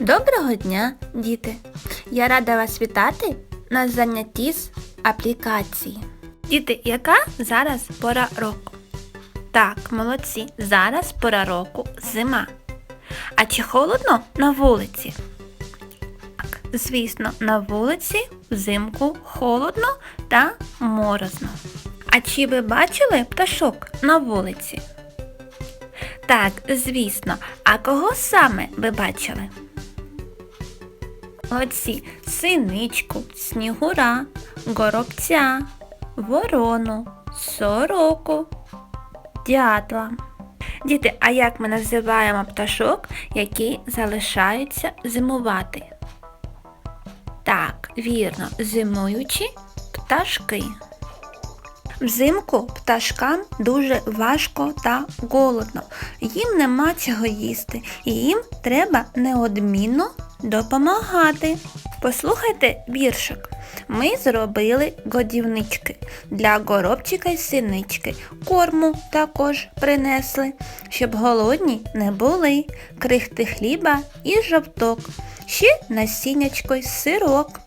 Доброго дня, діти! Я рада вас вітати на занятті з аплікації. Діти, яка зараз пора року? Так, молодці, зараз пора року зима. А чи холодно на вулиці? Так, звісно, на вулиці взимку холодно та морозно. А чи ви бачили пташок на вулиці? Так, звісно. А кого саме ви бачили? Молодці, синичку, снігура, горобця, ворону, сороку, дятла. Діти, а як ми називаємо пташок, які залишаються зимувати? Так, вірно, зимуючі пташки. Взимку пташкам дуже важко та голодно. Їм нема чого їсти, і їм треба неодмінно допомагати. Послухайте віршик. Ми зробили годівнички для горобчика й синички. Корму також принесли, щоб голодні не були, крихти хліба і жовток, ще насіннячко й сирок,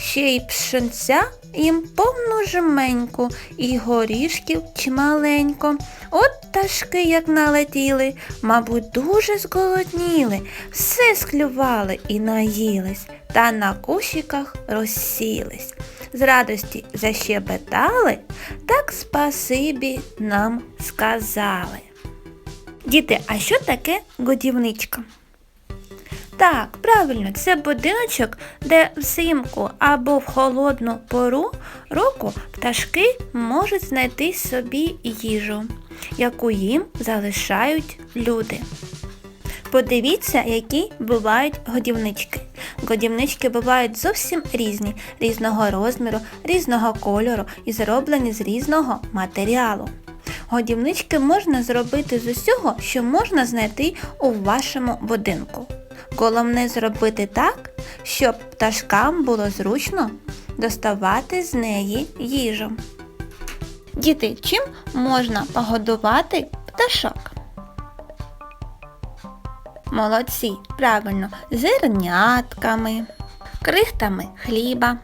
ще й пшенця їм повну жменьку, і горішків чималенько. От пташки, як налетіли, мабуть, дуже зголодніли, все склювали і наїлись, та на кущиках розсілись. З радості защебетали, так спасибі нам сказали. Діти, а що таке годівничка? Так, правильно, це будиночок, де взимку або в холодну пору року пташки можуть знайти собі їжу, яку їм залишають люди. Подивіться, які бувають годівнички. Годівнички бувають зовсім різні, різного розміру, різного кольору і зроблені з різного матеріалу. Годівнички можна зробити з усього, що можна знайти у вашому будинку. Головне зробити так, щоб пташкам було зручно доставати з неї їжу. Діти, чим можна погодувати пташок? Молодці, правильно, зернятками, крихтами хліба,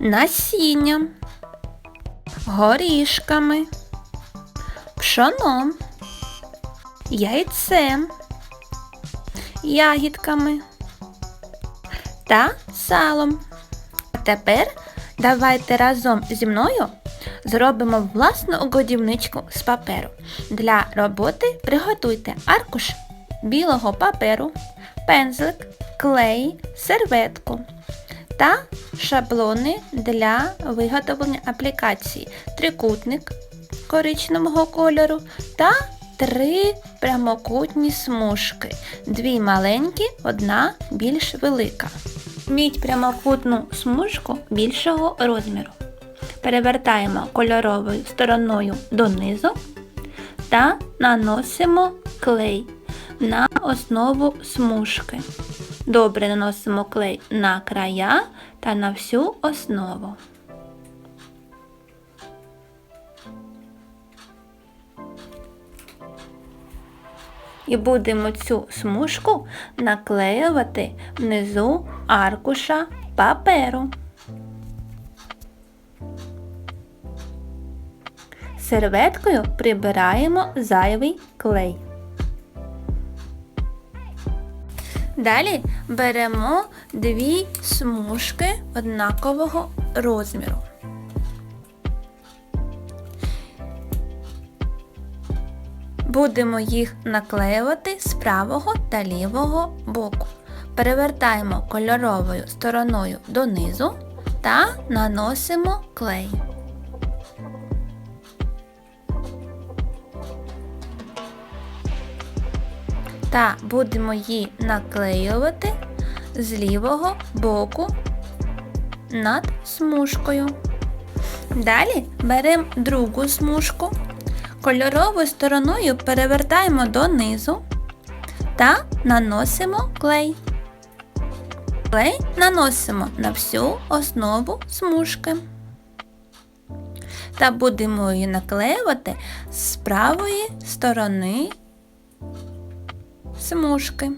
насінням, горішками, пшоном, яйцем, ягідками та салом. А тепер давайте разом зі мною зробимо власну годівничку з паперу. Для роботи приготуйте аркуш білого паперу, пензлик, клей, серветку та шаблони для виготовлення аплікації, трикутник коричневого кольору та три прямокутні смужки, дві маленькі, одна більш велика. Вміть прямокутну смужку більшого розміру. Перевертаємо кольоровою стороною донизу та наносимо клей на основу смужки. Добре наносимо клей на края та на всю основу. І будемо цю смужку наклеювати внизу аркуша паперу. Серветкою прибираємо зайвий клей. Далі беремо дві смужки однакового розміру. Будемо їх наклеювати з правого та лівого боку. Перевертаємо кольоровою стороною донизу та наносимо клей. Та будемо її наклеювати з лівого боку над смужкою. Далі беремо другу смужку, кольоровою стороною перевертаємо донизу та наносимо клей. Клей наносимо на всю основу смужки. Та будемо її наклеювати з правої сторони смужки.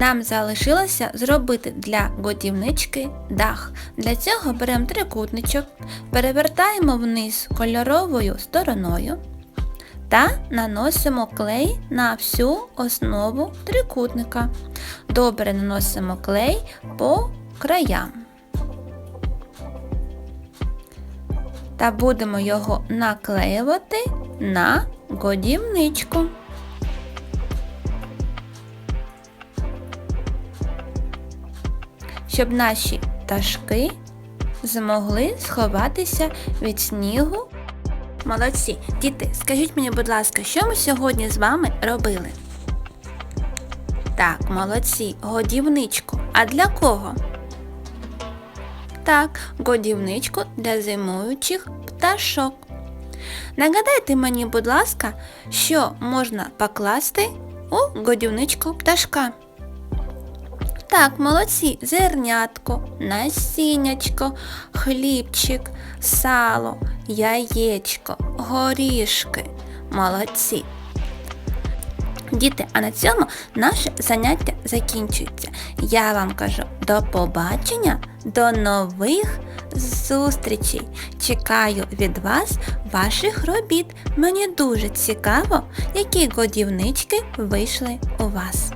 Нам залишилося зробити для годівнички дах. Для цього беремо трикутничок, перевертаємо вниз кольоровою стороною та наносимо клей на всю основу трикутника. Добре наносимо клей по краям. Та будемо його наклеювати на годівничку. Щоб наші пташки змогли сховатися від снігу. Молодці, діти, скажіть мені, будь ласка, що ми сьогодні з вами робили? Так, молодці, годівничку. А для кого? Так, годівничку для зимуючих пташок. Нагадайте мені, будь ласка, що можна покласти у годівничку пташка. Так, молодці, зернятко, насіннячко, хлібчик, сало, яєчко, горішки. Молодці. Діти, а на цьому наше заняття закінчується. Я вам кажу до побачення, до нових зустрічей. Чекаю від вас ваших робіт. Мені дуже цікаво, які годівнички вийшли у вас.